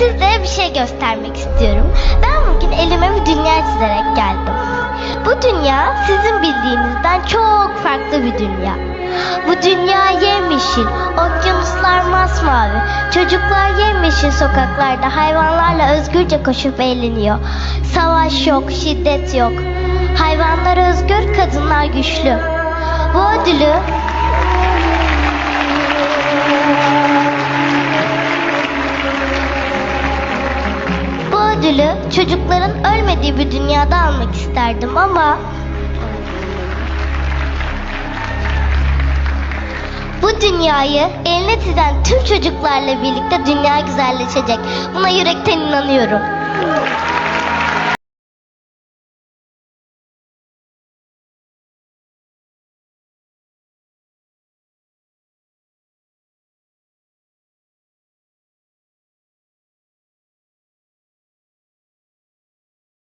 Sizlere bir şey göstermek istiyorum. Ben bugün elime bir dünya çizerek geldim. Bu dünya sizin bildiğinizden çok farklı bir dünya. Bu dünya yemyeşil, okyanuslar masmavi, çocuklar yemyeşil sokaklarda hayvanlarla özgürce koşup eğleniyor. Savaş yok, şiddet yok. Hayvanlar özgür, kadınlar güçlü. Bu ödülü ödülü çocukların ölmediği bir dünyada almak isterdim ama bu dünyayı eline çizen tüm çocuklarla birlikte dünya güzelleşecek. Buna yürekten inanıyorum.